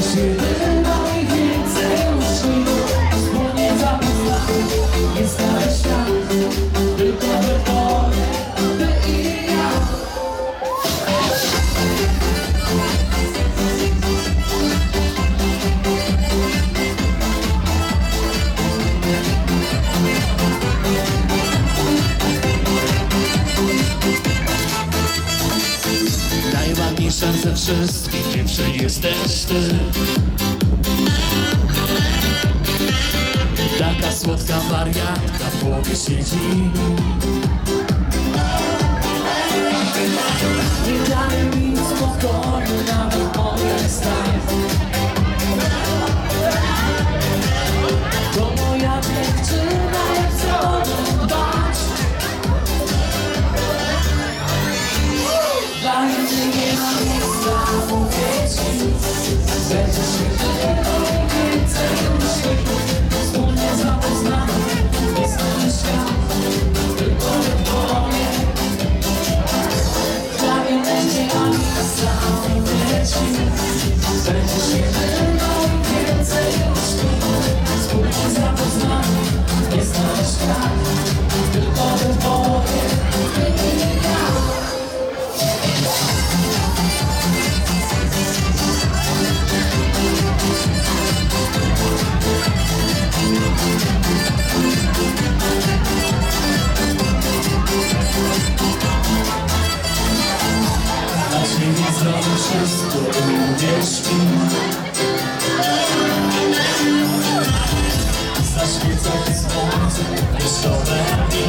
você. ze wszystkich dziewczyn jesteś ty. Taka słodka wariatka w głowie siedzi. Nie daj mi sense of so happy.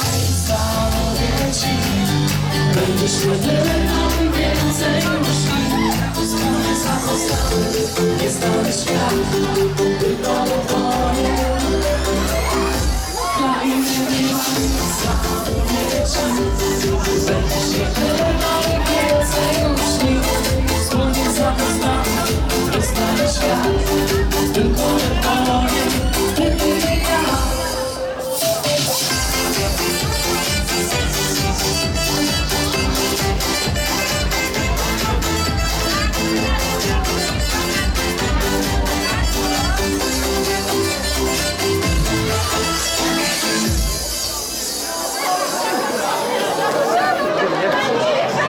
Będziesz na tyle tam więcej myśli Zostanę za postawy, nie znany świat Tylko dłonie Krainie miła, za to nie wieczem Będziesz na tyle tam